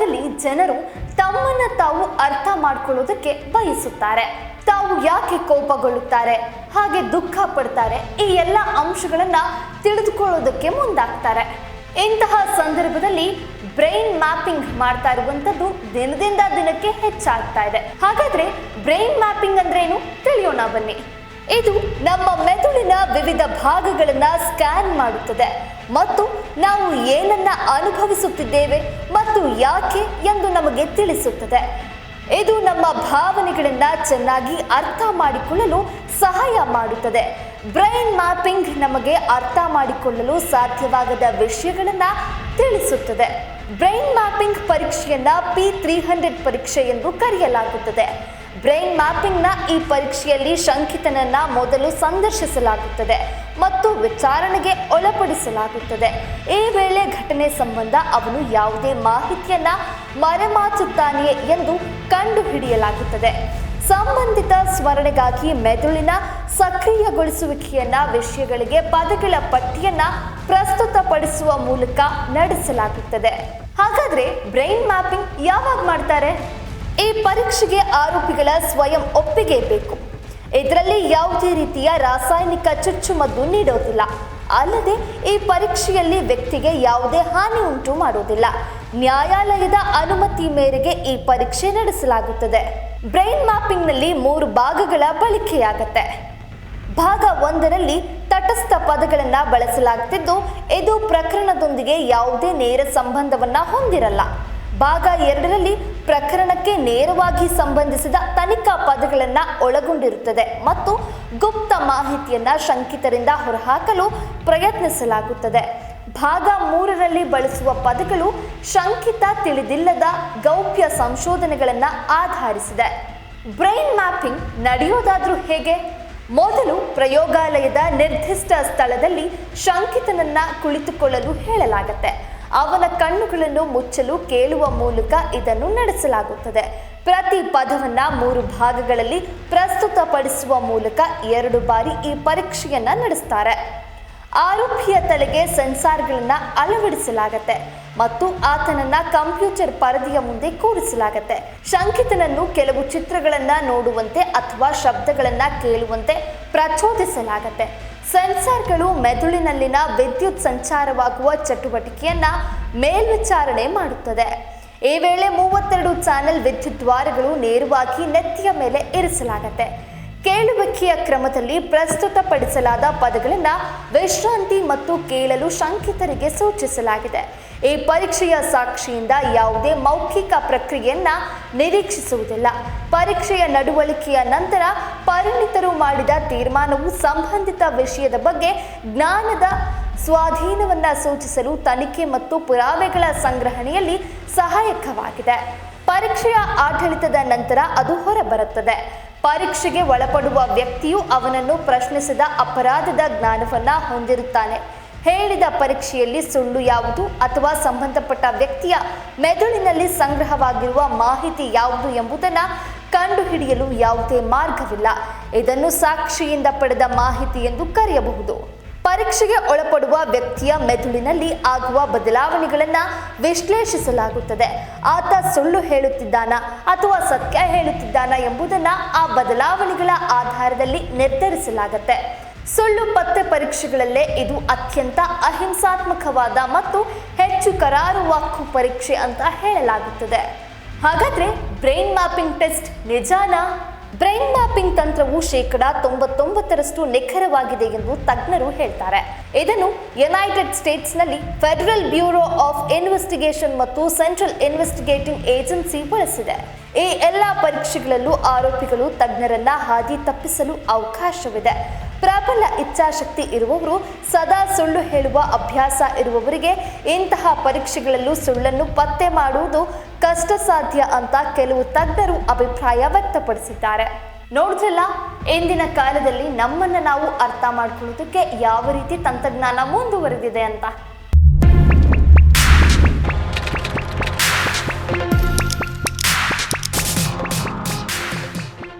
ಕಾಲದಲ್ಲಿ ಜನರು ತಮ್ಮನ್ನ ತಾವು ಅರ್ಥ ಮಾಡ್ಕೊಳ್ಳೋದಕ್ಕೆ ಬಯಸುತ್ತಾರೆ. ತಾವು ಯಾಕೆ ಕೋಪಗೊಳ್ಳುತ್ತಾರೆ? ಹಾಗೆ ದುಃಖ ಪಡ್ತಾರೆ? ಈ ಎಲ್ಲ ಅಂಶಗಳನ್ನ ತಿಳಿದುಕೊಳ್ಳೋದಕ್ಕೆ ಮುಂದಾಗ್ತಾರೆ. ಇಂತಹ ಸಂದರ್ಭದಲ್ಲಿ ಬ್ರೈನ್ ಮ್ಯಾಪಿಂಗ್ ಮಾಡ್ತಾ ಇರುವಂತದ್ದು ದಿನದಿಂದ ದಿನಕ್ಕೆ ಹೆಚ್ಚಾಗ್ತಾ ಇದೆ. ಹಾಗಾದ್ರೆ ಬ್ರೈನ್ ಮ್ಯಾಪಿಂಗ್ ಅಂದ್ರೆ ಏನು ತಿಳಿಯೋಣ ಬನ್ನಿ. ಇದು ನಮ್ಮ ಮೆದುಳಿನ ವಿವಿಧ ಭಾಗಗಳನ್ನು ಸ್ಕ್ಯಾನ್ ಮಾಡುತ್ತದೆ. ಮತ್ತು ನಾವು ಏನನ್ನ ಅನುಭವಿಸುತ್ತಿದ್ದೇವೆ ಮತ್ತು ಯಾಕೆ ಎಂದು ನಮಗೆ ತಿಳಿಸುತ್ತದೆ. ಇದು ನಮ್ಮ ಭಾವನೆಗಳನ್ನು ಚೆನ್ನಾಗಿ ಅರ್ಥ ಮಾಡಿಕೊಳ್ಳಲು ಸಹಾಯ ಮಾಡುತ್ತದೆ. ಬ್ರೈನ್ ಮ್ಯಾಪಿಂಗ್ ನಮಗೆ ಅರ್ಥ ಮಾಡಿಕೊಳ್ಳಲು ಸಾಧ್ಯವಾಗದ ವಿಷಯಗಳನ್ನು ತಿಳಿಸುತ್ತದೆ. ಬ್ರೈನ್ ಮ್ಯಾಪಿಂಗ್ ಪರೀಕ್ಷೆಯನ್ನು ಪಿ ತ್ರೀ ಹಂಡ್ರೆಡ್ ಪರೀಕ್ಷೆ ಎಂದು ಕರೆಯಲಾಗುತ್ತದೆ. ಬ್ರೈನ್ ಮ್ಯಾಪಿಂಗ್ನ ಈ ಪರೀಕ್ಷೆಯಲ್ಲಿ ಶಂಕಿತನನ್ನ ಮೊದಲು ಸಂದರ್ಶಿಸಲಾಗುತ್ತದೆ ಮತ್ತು ವಿಚಾರಣೆಗೆ ಒಳಪಡಿಸಲಾಗುತ್ತದೆ. ಈ ವೇಳೆ ಘಟನೆ ಸಂಬಂಧ ಅವನು ಯಾವುದೇ ಮಾಹಿತಿಯನ್ನ ಮರೆಮಾಚುತ್ತಾನೆಯೇ ಎಂದು ಕಂಡುಹಿಡಿಯಲಾಗುತ್ತದೆ. ಸಂಬಂಧಿತ ಸ್ಮರಣೆಗಾಗಿ ಮೆದುಳಿನ ಸಕ್ರಿಯಗೊಳಿಸುವಿಕೆಯನ್ನ ವಿಷಯಗಳಿಗೆ ಪದಗಳ ಪಟ್ಟಿಯನ್ನ ಪ್ರಸ್ತುತಪಡಿಸುವ ಮೂಲಕ ನಡೆಸಲಾಗುತ್ತದೆ. ಹಾಗಾದ್ರೆ ಬ್ರೈನ್ ಮ್ಯಾಪಿಂಗ್ ಯಾವಾಗ ಮಾಡ್ತಾರೆ? ಈ ಪರೀಕ್ಷೆಗೆ ಆರೋಪಿಗಳ ಸ್ವಯಂ ಒಪ್ಪಿಗೆ ಬೇಕು. ಇದರಲ್ಲಿ ಯಾವುದೇ ರೀತಿಯ ರಾಸಾಯನಿಕ ಚುಚ್ಚುಮದ್ದು ನೀಡೋದಿಲ್ಲ. ಅಲ್ಲದೆ ಈ ಪರೀಕ್ಷೆಯಲ್ಲಿ ವ್ಯಕ್ತಿಗೆ ಯಾವುದೇ ಹಾನಿ ಉಂಟು ಮಾಡುವುದಿಲ್ಲ ನ್ಯಾಯಾಲಯದ ಅನುಮತಿ ಮೇರೆಗೆ ಈ ಪರೀಕ್ಷೆ ನಡೆಸಲಾಗುತ್ತದೆ. ಬ್ರೈನ್ ಮ್ಯಾಪಿಂಗ್ನಲ್ಲಿ ಮೂರು ಭಾಗಗಳ ಬಳಕೆಯಾಗತ್ತೆ. ಭಾಗ ಒಂದರಲ್ಲಿ ತಟಸ್ಥ ಪದಗಳನ್ನ ಬಳಸಲಾಗುತ್ತಿದ್ದು ಇದು ಪ್ರಕರಣದೊಂದಿಗೆ ಯಾವುದೇ ನೇರ ಸಂಬಂಧವನ್ನ ಹೊಂದಿರಲ್ಲ. ಭಾಗ ಎರಡರಲ್ಲಿ ಪ್ರಕರಣಕ್ಕೆ ನೇರವಾಗಿ ಸಂಬಂಧಿಸಿದ ತನಿಖಾ ಪದಗಳನ್ನ ಒಳಗೊಂಡಿರುತ್ತದೆ ಮತ್ತು ಗುಪ್ತ ಮಾಹಿತಿಯನ್ನ ಶಂಕಿತರಿಂದ ಹೊರಹಾಕಲು ಪ್ರಯತ್ನಿಸಲಾಗುತ್ತದೆ. ಭಾಗ ಮೂರರಲ್ಲಿ ಬಳಸುವ ಪದಗಳು ಶಂಕಿತ, ತಿಳಿದಿಲ್ಲದ, ಗೌಪ್ಯ ಸಂಶೋಧನೆಗಳನ್ನ ಆಧರಿಸಿದೆ. ಬ್ರೈನ್ ಮ್ಯಾಪಿಂಗ್ ನಡೆಯೋದಾದ್ರೂ ಹೇಗೆ? ಮೊದಲು ಪ್ರಯೋಗಾಲಯದ ನಿರ್ದಿಷ್ಟ ಸ್ಥಳದಲ್ಲಿ ಶಂಕಿತನನ್ನ ಕುಳಿತುಕೊಳ್ಳಲು ಹೇಳಲಾಗುತ್ತೆ. ಅವನ ಕಣ್ಣುಗಳನ್ನು ಮುಚ್ಚಲು ಕೇಳುವ ಮೂಲಕ ಇದನ್ನು ನಡೆಸಲಾಗುತ್ತದೆ. ಪ್ರತಿ ಪದವನ್ನ ಮೂರು ಭಾಗಗಳಲ್ಲಿ ಪ್ರಸ್ತುತಪಡಿಸುವ ಮೂಲಕ ಎರಡು ಬಾರಿ ಈ ಪರೀಕ್ಷೆಯನ್ನ ನಡೆಸ್ತಾರೆ. ಆರೋಪಿಯ ತಲೆಗೆ ಸೆನ್ಸಾರ್ಗಳನ್ನು ಅಳವಡಿಸಲಾಗತ್ತೆ ಮತ್ತು ಆತನನ್ನ ಕಂಪ್ಯೂಟರ್ ಪರದೆಯ ಮುಂದೆ ಕೂರಿಸಲಾಗತ್ತೆ. ಶಂಕಿತನನ್ನು ಕೆಲವು ಚಿತ್ರಗಳನ್ನ ನೋಡುವಂತೆ ಅಥವಾ ಶಬ್ದಗಳನ್ನು ಕೇಳುವಂತೆ ಪ್ರಚೋದಿಸಲಾಗತ್ತೆ. ಸೆನ್ಸಾರ್ಗಳು ಮೆದುಳಿನಲ್ಲಿನ ವಿದ್ಯುತ್ ಸಂಚಾರವಾಗುವ ಚಟುವಟಿಕೆಯನ್ನ ಮೇಲ್ವಿಚಾರಣೆ ಮಾಡುತ್ತದೆ. ಈ ವೇಳೆ ಮೂವತ್ತೆರಡು ಚಾನೆಲ್ ವಿದ್ಯುತ್ ದ್ವಾರಗಳು ನೇರವಾಗಿ ನೆತ್ತಿಯ ಮೇಲೆ ಇರಿಸಲಾಗತ್ತೆ. ಕೇಳುವಿಕೆಯ ಕ್ರಮದಲ್ಲಿ ಪ್ರಸ್ತುತಪಡಿಸಲಾದ ಪದಗಳನ್ನು ವಿಶ್ರಾಂತಿ ಮತ್ತು ಕೇಳಲು ಶಂಕಿತರಿಗೆ ಸೂಚಿಸಲಾಗಿದೆ. ಈ ಪರೀಕ್ಷೆಯ ಸಾಕ್ಷಿಯಿಂದ ಯಾವುದೇ ಮೌಖಿಕ ಪ್ರಕ್ರಿಯೆಯನ್ನ ನಿರೀಕ್ಷಿಸುವುದಿಲ್ಲ. ಪರೀಕ್ಷೆಯ ನಡವಳಿಕೆಯ ನಂತರ ಪರಿಣಿತರು ಮಾಡಿದ ತೀರ್ಮಾನವು ಸಂಬಂಧಿತ ವಿಷಯದ ಬಗ್ಗೆ ಜ್ಞಾನದ ಸ್ವಾಧೀನವನ್ನ ಸೂಚಿಸಲು ತನಿಖೆ ಮತ್ತು ಪುರಾವೆಗಳ ಸಂಗ್ರಹಣೆಯಲ್ಲಿ ಸಹಾಯಕವಾಗಿದೆ. ಪರೀಕ್ಷೆಯ ಆಡಳಿತದ ನಂತರ ಅದು ಹೊರಬರುತ್ತದೆ. ಪರೀಕ್ಷೆಗೆ ಒಳಪಡುವ ವ್ಯಕ್ತಿಯು ಅವನನ್ನು ಪ್ರಶ್ನಿಸಿದ ಅಪರಾಧದ ಜ್ಞಾನವನ್ನ ಹೊಂದಿರುತ್ತಾನೆ. ಹೇಳಿದ ಪರೀಕ್ಷೆಯಲ್ಲಿ ಸುಳ್ಳು ಯಾವುದು ಅಥವಾ ಸಂಬಂಧಪಟ್ಟ ವ್ಯಕ್ತಿಯ ಮೆದುಳಿನಲ್ಲಿ ಸಂಗ್ರಹವಾಗಿರುವ ಮಾಹಿತಿ ಯಾವುದು ಎಂಬುದನ್ನು ಕಂಡುಹಿಡಿಯಲು ಯಾವುದೇ ಮಾರ್ಗವಿಲ್ಲ. ಇದನ್ನು ಸಾಕ್ಷಿಯಿಂದ ಪಡೆದ ಮಾಹಿತಿ ಎಂದು ಕರೆಯಬಹುದು. ಪರೀಕ್ಷೆಗೆ ಒಳಪಡುವ ವ್ಯಕ್ತಿಯ ಮೆದುಳಿನಲ್ಲಿ ಆಗುವ ಬದಲಾವಣೆಗಳನ್ನು ವಿಶ್ಲೇಷಿಸಲಾಗುತ್ತದೆ. ಆತ ಸುಳ್ಳು ಹೇಳುತ್ತಿದ್ದಾನ ಅಥವಾ ಸತ್ಯ ಹೇಳುತ್ತಿದ್ದಾನ ಎಂಬುದನ್ನು ಆ ಬದಲಾವಣೆಗಳ ಆಧಾರದಲ್ಲಿ ನಿರ್ಧರಿಸಲಾಗುತ್ತೆ. ಸುಳ್ಳು ಪತ್ತೆ ಪರೀಕ್ಷೆಗಳಲ್ಲೇ ಇದು ಅತ್ಯಂತ ಅಹಿಂಸಾತ್ಮಕವಾದ ಮತ್ತು ಹೆಚ್ಚು ಕರಾರುವಾಕ್ಕು ಪರೀಕ್ಷೆ ಅಂತ ಹೇಳಲಾಗುತ್ತದೆ. ಹಾಗಾದ್ರೆ ಬ್ರೈನ್ ಮ್ಯಾಪಿಂಗ್ ಟೆಸ್ಟ್ ನಿಜಾನಾ? ಬ್ರೈನ್ ಮ್ಯಾಪಿಂಗ್ ತಂತ್ರವು ಶೇಕಡ ತೊಂಬತ್ತೊಂಬತ್ತರಷ್ಟು ನಿಖರವಾಗಿದೆ ಎಂದು ತಜ್ಞರು ಹೇಳ್ತಾರೆ. ಇದನ್ನು ಯುನೈಟೆಡ್ ಸ್ಟೇಟ್ಸ್ನಲ್ಲಿ ಫೆಡರಲ್ ಬ್ಯೂರೋ ಆಫ್ ಇನ್ವೆಸ್ಟಿಗೇಷನ್ ಮತ್ತು ಸೆಂಟ್ರಲ್ ಇನ್ವೆಸ್ಟಿಗೇಟಿಂಗ್ ಏಜೆನ್ಸಿ ಬಳಸಿದೆ. ಈ ಎಲ್ಲ ಪರೀಕ್ಷೆಗಳಲ್ಲೂ ಆರೋಪಿಗಳು ತಜ್ಞರನ್ನ ಹಾದಿ ತಪ್ಪಿಸಲು ಅವಕಾಶವಿದೆ. ಪ್ರಬಲ ಇಚ್ಛಾಶಕ್ತಿ ಇರುವವರು, ಸದಾ ಸುಳ್ಳು ಹೇಳುವ ಅಭ್ಯಾಸ ಇರುವವರಿಗೆ ಇಂತಹ ಪರೀಕ್ಷೆಗಳಲ್ಲೂ ಸುಳ್ಳನ್ನು ಪತ್ತೆ ಮಾಡುವುದು ಕಷ್ಟ ಸಾಧ್ಯ ಅಂತ ಕೆಲವು ತಜ್ಞರು ಅಭಿಪ್ರಾಯ ವ್ಯಕ್ತಪಡಿಸಿದ್ದಾರೆ. ನೋಡಿದ್ರಲ್ಲ ಇಂದಿನ ಕಾಲದಲ್ಲಿ ನಮ್ಮನ್ನ ನಾವು ಅರ್ಥ ಮಾಡ್ಕೊಳ್ಳೋದಕ್ಕೆ ಯಾವ ರೀತಿ ತಂತ್ರಜ್ಞಾನ ಮುಂದುವರೆದಿದೆ ಅಂತ?